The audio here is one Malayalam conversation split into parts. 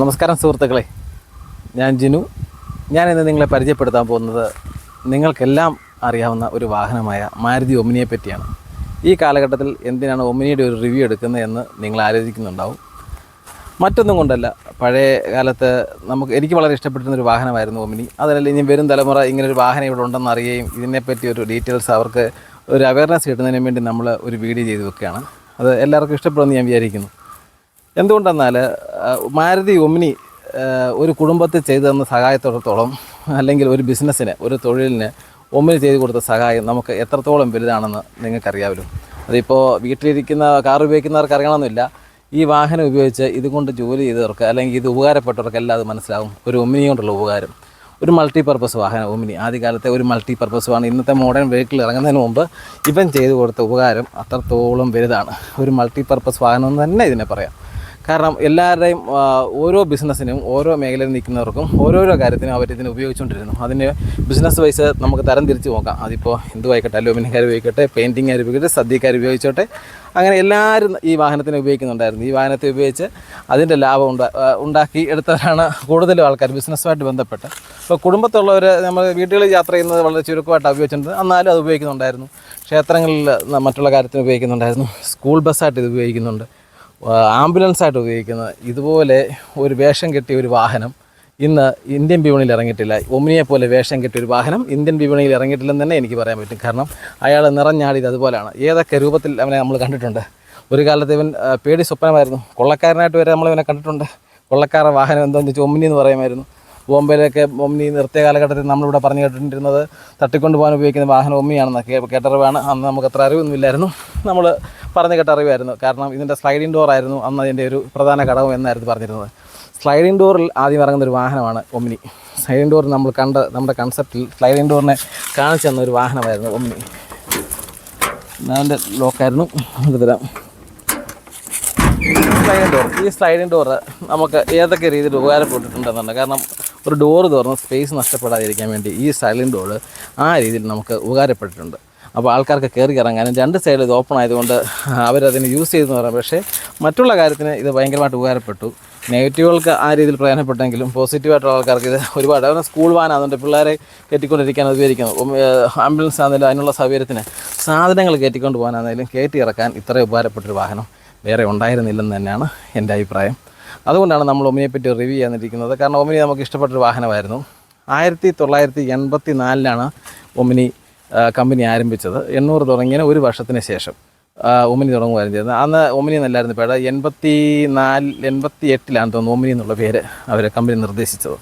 നമസ്കാരം സുഹൃത്തുക്കളെ. ഞാൻ ജിനു. ഞാൻ ഇന്ന് നിങ്ങളെ പരിചയപ്പെടുത്താൻ പോകുന്നത് നിങ്ങൾക്കെല്ലാം അറിയാവുന്ന ഒരു വാഹനമായ മാരുതി ഒമിനിയെ പറ്റിയാണ്. ഈ കാലഘട്ടത്തിൽ എന്തിനാണ് ഒമിനിയുടെ ഒരു റിവ്യൂ എടുക്കുന്നതെന്ന് നിങ്ങൾ ആലോചിക്കുന്നുണ്ടാവും. മറ്റൊന്നും കൊണ്ടല്ല പഴയ കാലത്ത് നമുക്ക് എനിക്ക് വളരെ ഇഷ്ടപ്പെട്ടിരുന്ന ഒരു വാഹനമായിരുന്നു ഒമിനി. അതല്ല ഇനി വരും തലമുറ ഇങ്ങനെ ഒരു വാഹനം ഇവിടെ ഉണ്ടെന്ന് അറിയുകയും ഇതിനെപ്പറ്റി ഒരു ഡീറ്റെയിൽസ് അവർക്ക് ഒരു അവയർനെസ് കിട്ടുന്നതിന് വേണ്ടി നമ്മൾ ഒരു വീഡിയോ ചെയ്ത് വെക്കുകയാണ്. അത് എല്ലാവർക്കും ഇഷ്ടപ്പെടുമെന്ന് ഞാൻ വിചാരിക്കുന്നു. എന്തുകൊണ്ടെന്നാൽ മാരുതി ഒമിനി ഒരു കുടുംബത്തിൽ ചെയ്തു തന്ന സഹായത്തോടത്തോളം അല്ലെങ്കിൽ ഒരു ബിസിനസ്സിന് ഒരു തൊഴിലിന് ഒമിനി ചെയ്തു കൊടുത്ത സഹായം നമുക്ക് എത്രത്തോളം വലുതാണെന്ന് നിങ്ങൾക്കറിയാമല്ലോ. അതിപ്പോൾ വീട്ടിലിരിക്കുന്ന കാർ ഉപയോഗിക്കുന്നവർക്ക് അറിയണമെന്നില്ല. ഈ വാഹനം ഉപയോഗിച്ച് ഇതുകൊണ്ട് ജോലി ചെയ്തവർക്ക് അല്ലെങ്കിൽ ഇത് ഉപകാരപ്പെട്ടവർക്കെല്ലാം അത് മനസ്സിലാവും. ഒരു ഒമിനി കൊണ്ടുള്ള ഉപകാരം. ഒരു മൾട്ടി പർപ്പസ് വാഹനം ഒമിനി ആദ്യകാലത്തെ ഒരു മൾട്ടി പർപ്പസ് വാഹനം ഇന്നത്തെ മോഡേൺ വെഹിക്കിൾ ഇറങ്ങുന്നതിന് മുമ്പ് ഇവൻ ചെയ്തു കൊടുത്ത ഉപകാരം അത്രത്തോളം വലുതാണ്. ഒരു മൾട്ടി പർപ്പസ് വാഹനം എന്ന് തന്നെ ഇതിനെ പറയാം. കാരണം എല്ലാവരുടെയും ഓരോ ബിസിനസ്സിനും ഓരോ മേഖലയിൽ നിൽക്കുന്നവർക്കും ഓരോരോ കാര്യത്തിനും അവർ ഇതിനെ ഉപയോഗിച്ചുകൊണ്ടിരുന്നു. അതിന് ബിസിനസ് വൈസ് നമുക്ക് തരം തിരിച്ച് നോക്കാം. അതിപ്പോൾ എന്തുമായിക്കട്ടെ അലൂമിനിയക്കാർ ഉപയോഗിക്കട്ടെ പെയിന്റിങ്ങുകാർ ഉപയോഗിക്കട്ടെ സദ്യക്കാർ ഉപയോഗിച്ചോട്ടെ അങ്ങനെ എല്ലാവരും ഈ വാഹനത്തിനെ ഉപയോഗിക്കുന്നുണ്ടായിരുന്നു. ഈ വാഹനത്തെ ഉപയോഗിച്ച് അതിന്റെ ലാഭം ഉണ്ടാ ഉണ്ടാക്കി എടുത്തവരാണ് കൂടുതലും ആൾക്കാർ ബിസിനസ്സുമായിട്ട് ബന്ധപ്പെട്ട്. ഇപ്പോൾ കുടുംബത്തുള്ളവർ നമ്മൾ വീടുകളിൽ യാത്ര ചെയ്യുന്നത് വളരെ ചുരുക്കമായിട്ട് ഉപയോഗിച്ചിട്ടുണ്ട് എന്നാലും അത് ഉപയോഗിക്കുന്നുണ്ടായിരുന്നു. ക്ഷേത്രങ്ങളിൽ മറ്റുള്ള കാര്യത്തിന് ഉപയോഗിക്കുന്നുണ്ടായിരുന്നു. സ്കൂൾ ബസ്സായിട്ട് ഇത് ഉപയോഗിക്കുന്നുണ്ട്. ആംബുലൻസായിട്ട് ഉപയോഗിക്കുന്നത് ഇതുപോലെ ഒരു വേഷം കെട്ടിയ ഒരു വാഹനം ഇന്ന് ഇന്ത്യൻ വിപണിയിൽ ഇറങ്ങിയിട്ടില്ല. ഒമിനിയെ പോലെ വേഷം കെട്ടിയ ഒരു വാഹനം ഇന്ത്യൻ വിപണിയിൽ ഇറങ്ങിയിട്ടില്ലെന്ന് തന്നെ എനിക്ക് പറയാൻ പറ്റും. കാരണം അയാൾ നിറഞ്ഞാടിയത് അതുപോലെയാണ്. ഏതൊക്കെ രൂപത്തിൽ അവനെ നമ്മൾ കണ്ടിട്ടുണ്ട്? ഒരു കാലത്ത് ഇവൻ പേടി സ്വപ്നമായിരുന്നു. കൊള്ളക്കാരനായിട്ട് വരെ നമ്മൾ ഇവനെ കണ്ടിട്ടുണ്ട്. കൊള്ളക്കാരൻ വാഹനം എന്താണെന്ന് വെച്ചാൽ ഒമിനി എന്ന് പറയുമായിരുന്നു. ബോംബെയിലൊക്കെ ഒമിനി നിർത്തിയ കാലഘട്ടത്തിൽ നമ്മളിവിടെ പറഞ്ഞു കേട്ടിട്ടിരുന്നത് തട്ടിക്കൊണ്ട് പോകാൻ ഉപയോഗിക്കുന്ന വാഹനം ഒമ്മിയാണെന്ന് കേ കേട്ടറിവാണ്. അന്ന് നമുക്ക് അത്ര അറിവൊന്നുമില്ലായിരുന്നു. നമ്മൾ പറഞ്ഞു കേട്ട അറിവായിരുന്നു. കാരണം ഇതിന്റെ സ്ലൈഡിംഗ് ഡോർ ആയിരുന്നു അന്ന് അതിന്റെ ഒരു പ്രധാന ഘടകം എന്നായിരുന്നു പറഞ്ഞിരുന്നത്. സ്ലൈഡിംഗ് ഡോറിൽ ആദ്യം ഇറങ്ങുന്ന ഒരു വാഹനമാണ് ഒമ്നി. സ്ലൈഡിംഗ് ഡോർ നമ്മൾ കണ്ട നമ്മുടെ കൺസെപ്റ്റിൽ സ്ലൈഡിംഗ് ഡോറിനെ കാണിച്ചു തന്ന ഒരു വാഹനമായിരുന്നു ഒമ്നി. അതിന്റെ ലോക്കായിരുന്നു അത് തരാം. സ്ലൈഡിംഗ് ഡോർ ഈ സ്ലൈഡിംഗ് ഡോർ നമുക്ക് ഏതൊക്കെ രീതിയിൽ ഉപകാരപ്പെട്ടിട്ടുണ്ടെന്നുണ്ട്. കാരണം ഒരു ഡോറ് തുറന്ന് സ്പേസ് നഷ്ടപ്പെടാതിരിക്കാൻ വേണ്ടി ഈ സ്ലൈഡിംഗ് ഡോറ് ആ രീതിയിൽ നമുക്ക് ഉപകാരപ്പെട്ടിട്ടുണ്ട്. അപ്പോൾ ആൾക്കാർക്ക് കയറി ഇറങ്ങാനും രണ്ട് സൈഡിൽ ഇത് ഓപ്പൺ ആയതുകൊണ്ട് അവരതിന് യൂസ് ചെയ്തെന്ന് പറയാം. പക്ഷേ മറ്റുള്ള കാര്യത്തിന് ഇത് ഭയങ്കരമായിട്ട് ഉപകാരപ്പെട്ടു. നെഗറ്റീവുകൾക്ക് ആ രീതിയിൽ പ്രയോജനപ്പെട്ടെങ്കിലും പോസിറ്റീവായിട്ടുള്ള ആൾക്കാർക്ക് ഇത് ഒരുപാട്. അവരുടെ സ്കൂൾ വാനാകുന്നുണ്ട് പിള്ളേരെ കയറ്റിക്കൊണ്ടിരിക്കാൻ ഉപയോഗിക്കുന്നത് ഉം, ഏഹ്, ആംബുലൻസ് ആണെങ്കിലും അതിനുള്ള സൗകര്യത്തിന് സാധനങ്ങൾ കയറ്റിക്കൊണ്ട് പോകാനാണെങ്കിലും കയറ്റി ഇറക്കാൻ ഇത്രയും ഉപകാരപ്പെട്ടൊരു വാഹനം വേറെ ഉണ്ടായിരുന്നില്ലെന്ന് തന്നെയാണ് എന്റെ അഭിപ്രായം. അതുകൊണ്ടാണ് നമ്മൾ ഒമിനിയെ പറ്റി റിവ്യൂ ചെയ്യാനിരിക്കുന്നത് കാരണം ഒമിനി നമുക്ക് ഇഷ്ടപ്പെട്ടൊരു വാഹനമായിരുന്നു. ആയിരത്തി തൊള്ളായിരത്തി എൺപത്തി നാലിലാണ് ഒമിനി കമ്പനി ആരംഭിച്ചത് എണ്ണൂറ് തുടങ്ങിയ ഒരു വർഷത്തിന് ശേഷം. ഒമിനി തുടങ്ങുകയായിരുന്നു ചെയ്തത്. അന്ന് ഒമിനി എന്നല്ലായിരുന്നു പേട. എൺപത്തി നാല് എൺപത്തി എട്ടിലാണ് തോന്നുന്നു ഒമിനി എന്നുള്ള പേര് അവർ കമ്പനി നിർദ്ദേശിച്ചത്.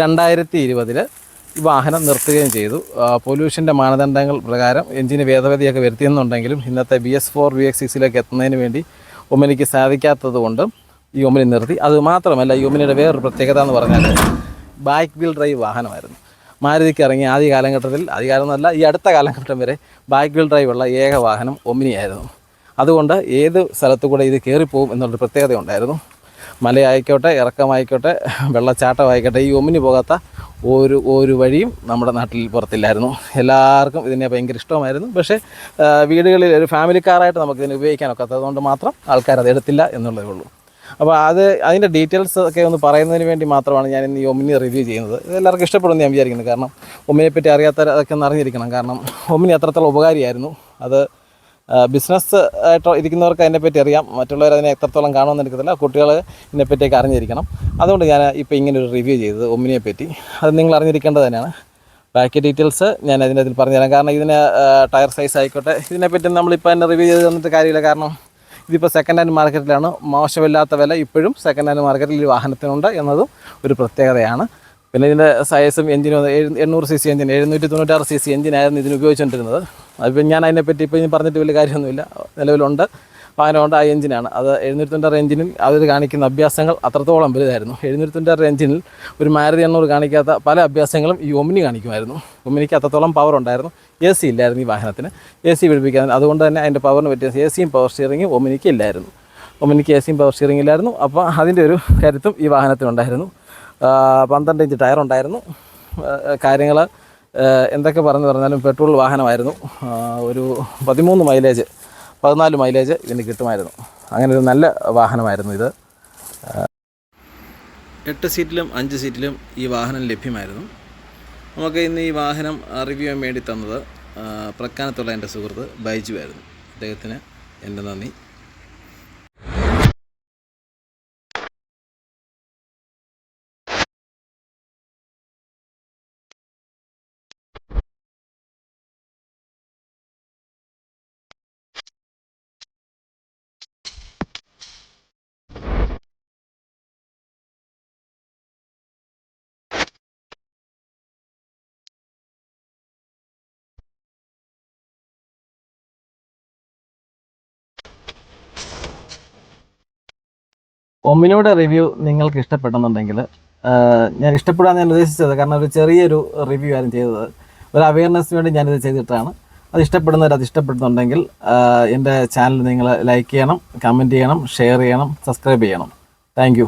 രണ്ടായിരത്തി ഇരുപതിൽ വാഹനം നിർത്തുകയും ചെയ്തു. പൊല്യൂഷന്റെ മാനദണ്ഡങ്ങൾ പ്രകാരം എഞ്ചിന് ഭേദഗതിയൊക്കെ വരുത്തിയെന്നുണ്ടെങ്കിലും ഇന്നത്തെ B S four B S സിക്സിലേക്ക് എത്തുന്നതിന് വേണ്ടി ഒമിനിക്ക് സാധിക്കാത്തത് ഈ ഒമിനി നിർത്തി. അത് മാത്രമല്ല ഈ ഒമിനിയുടെ വേറൊരു പ്രത്യേകത എന്ന് പറഞ്ഞാൽ ബാക്ക് വീൽ ഡ്രൈവ് വാഹനമായിരുന്നു. മാരുതിക്ക് ഇറങ്ങിയ ആദ്യ കാലഘട്ടത്തിൽ ആദ്യ എന്നല്ല ഈ അടുത്ത കാലഘട്ടം വരെ ബാക്ക് വീൽ ഡ്രൈവ് ഉള്ള ഏക വാഹനം ഒമിനിയായിരുന്നു. അതുകൊണ്ട് ഏത് സ്ഥലത്തു കൂടെ ഇത് കയറിപ്പോവും എന്നുള്ളൊരു പ്രത്യേകത ഉണ്ടായിരുന്നു. മലയായിക്കോട്ടെ ഇറക്കമായിക്കോട്ടെ വെള്ളച്ചാട്ടമായിക്കോട്ടെ ഈ ഒമിനി പോകാത്ത ഒരു ഒരു വഴിയും നമ്മുടെ നാട്ടിൽ പുറത്തില്ലായിരുന്നു. എല്ലാവർക്കും ഇതിനെ ഭയങ്കര ഇഷ്ടമായിരുന്നു. പക്ഷേ വീടുകളിൽ ഒരു ഫാമിലി കാറായിട്ട് നമുക്ക് ഇതിനെ ഉപയോഗിക്കാനൊക്കാത്തത് കൊണ്ട് മാത്രം ആൾക്കാർ അത് എടുത്തില്ല എന്നുള്ളതേ ഉള്ളൂ. അപ്പോൾ അത് അതിന്റെ ഡീറ്റെയിൽസ് ഒക്കെ ഒന്ന് പറയുന്നതിന് വേണ്ടി മാത്രമാണ് ഞാൻ ഇന്ന് ഈ ഒമിനി റിവ്യൂ ചെയ്യുന്നത്. ഇതെല്ലാവർക്കും ഇഷ്ടപ്പെടുമെന്ന് ഞാൻ വിചാരിക്കുന്നത് കാരണം ഒമിനെപ്പറ്റി പറ്റി അറിയാത്തവർ അതൊക്കെ ഒന്ന് അറിഞ്ഞിരിക്കണം. കാരണം ഒമിനി അത്രത്തോളം ഉപകാരിയായിരുന്നു. അത് ബിസിനസ് ആയിട്ട് ഇരിക്കുന്നവർക്ക് അതിനെപ്പറ്റി അറിയാം. മറ്റുള്ളവർ അതിനെ എത്രത്തോളം കാണുമെന്ന് എനിക്കത്തില്ല കുട്ടികൾ ഇതിനെപ്പറ്റിയൊക്കെ അറിഞ്ഞിരിക്കണം. അതുകൊണ്ട് ഞാൻ ഇപ്പോൾ ഇങ്ങനെ ഒരു റിവ്യൂ ചെയ്തത് ഒമിനിയെ പറ്റി. അത് നിങ്ങൾ അറിഞ്ഞിരിക്കേണ്ടത് തന്നെയാണ്. ബാക്കി ഡീറ്റെയിൽസ് ഞാൻ അതിന്റെ അതിൽ പറഞ്ഞുതരാം. കാരണം ഇതിന് ടയർ സൈസ് ആയിക്കോട്ടെ. ഇതിനെപ്പറ്റി നമ്മളിപ്പോൾ തന്നെ റിവ്യൂ ചെയ്ത് തന്നിട്ട് കാര്യമില്ല. കാരണം ഇതിപ്പോൾ സെക്കൻഡ് ഹാൻഡ് മാർക്കറ്റിലാണ് മോശമില്ലാത്ത വില ഇപ്പോഴും സെക്കൻഡ് ഹാൻഡ് മാർക്കറ്റിൽ ഈ വാഹനത്തിനുണ്ട് എന്നതും ഒരു പ്രത്യേകതയാണ്. പിന്നെ ഇതിന്റെ സൈസും എഞ്ചിനും എണ്ണൂറ് സി സി എഞ്ചിൻ എഴുന്നൂറ്റി തൊണ്ണൂറ്റാറ് സി സി എഞ്ചിനായിരുന്നു ഇതിന് ഉപയോഗിച്ചുകൊണ്ടിരുന്നത് അതിപ്പോൾ ഞാൻ അതിനെപ്പറ്റി ഇപ്പോൾ ഇനി പറഞ്ഞിട്ട് വലിയ കാര്യമൊന്നുമില്ല. നിലവിലുണ്ട്. വാഹനമുണ്ട് ആ എഞ്ചിനാണ് അത് എഴുന്നൂറ്റി തൊണ്ണൂറ് എഞ്ചിനിൽ അവർ കാണിക്കുന്ന അഭ്യാസങ്ങൾ അത്രത്തോളം വലുതായിരുന്നു. എഴുന്നൂറ്റി തൊണ്ണൂറ് എഞ്ചിനിൽ ഒരു മാരുതി എണ്ണൂറ് കാണിക്കാത്ത പല അഭ്യാസങ്ങളും ഈ ഒമിനി കാണിക്കുമായിരുന്നു. ഒമിനിക്ക് അത്രത്തോളം പവർ ഉണ്ടായിരുന്നു. എ സി ഇല്ലായിരുന്നു ഈ വാഹനത്തിന്. എ സി പിടിപ്പിക്കാൻ അതുകൊണ്ട് തന്നെ അതിന്റെ പവറിന് വ്യത്യാസം. എ സിയും പവർ സ്റ്റിയറിങ്ങും ഒമിനിക്ക് ഇല്ലായിരുന്നു. ഒമിനിക്ക് എ സിയും പവർ സ്റ്റിയറിംഗ് ഇല്ലായിരുന്നു. അപ്പോൾ അതിന്റെ ഒരു കരുത്തും ഈ വാഹനത്തിനുണ്ടായിരുന്നു പന്ത്രണ്ട് ഇഞ്ച് ടയർ ഉണ്ടായിരുന്നു. കാര്യങ്ങൾ എന്തൊക്കെ പറഞ്ഞു പറഞ്ഞാലും പെട്രോൾ വാഹനമായിരുന്നു. ഒരു പതിമൂന്ന് മൈലേജ് പതിനാല് മൈലേജ് ഇതിന് കിട്ടുമായിരുന്നു. അങ്ങനെ ഒരു നല്ല വാഹനമായിരുന്നു ഇത്. എട്ട് സീറ്റിലും അഞ്ച് സീറ്റിലും ഈ വാഹനം ലഭ്യമായിരുന്നു. നമുക്ക് ഇന്ന് ഈ വാഹനം റിവ്യൂ ചെയ്യാൻ വേണ്ടി തന്നത് പ്രക്കാനത്തുള്ള എന്റെ സുഹൃത്ത് ബൈജു ആയിരുന്നു അദ്ദേഹത്തിന് എന്റെ നന്ദി. ഒമിനിയുടെ റിവ്യൂ നിങ്ങൾക്ക് ഇഷ്ടപ്പെടുന്നുണ്ടെങ്കിൽ ഞാൻ ഇഷ്ടപ്പെടാൻ ഞാൻ ഉദ്ദേശിച്ചത് കാരണം ഒരു ചെറിയൊരു റിവ്യൂ ആയിരുന്നു ചെയ്തത്. ഒരു അവയർനെസ്സിന് വേണ്ടി ഞാനിത് ചെയ്തിട്ടാണ്. അത് ഇഷ്ടപ്പെടുന്നവർ അത് ഇഷ്ടപ്പെടുന്നുണ്ടെങ്കിൽ എന്റെ ചാനൽ നിങ്ങൾ ലൈക്ക് ചെയ്യണം കമന്റ് ചെയ്യണം ഷെയർ ചെയ്യണം സബ്സ്ക്രൈബ് ചെയ്യണം. താങ്ക്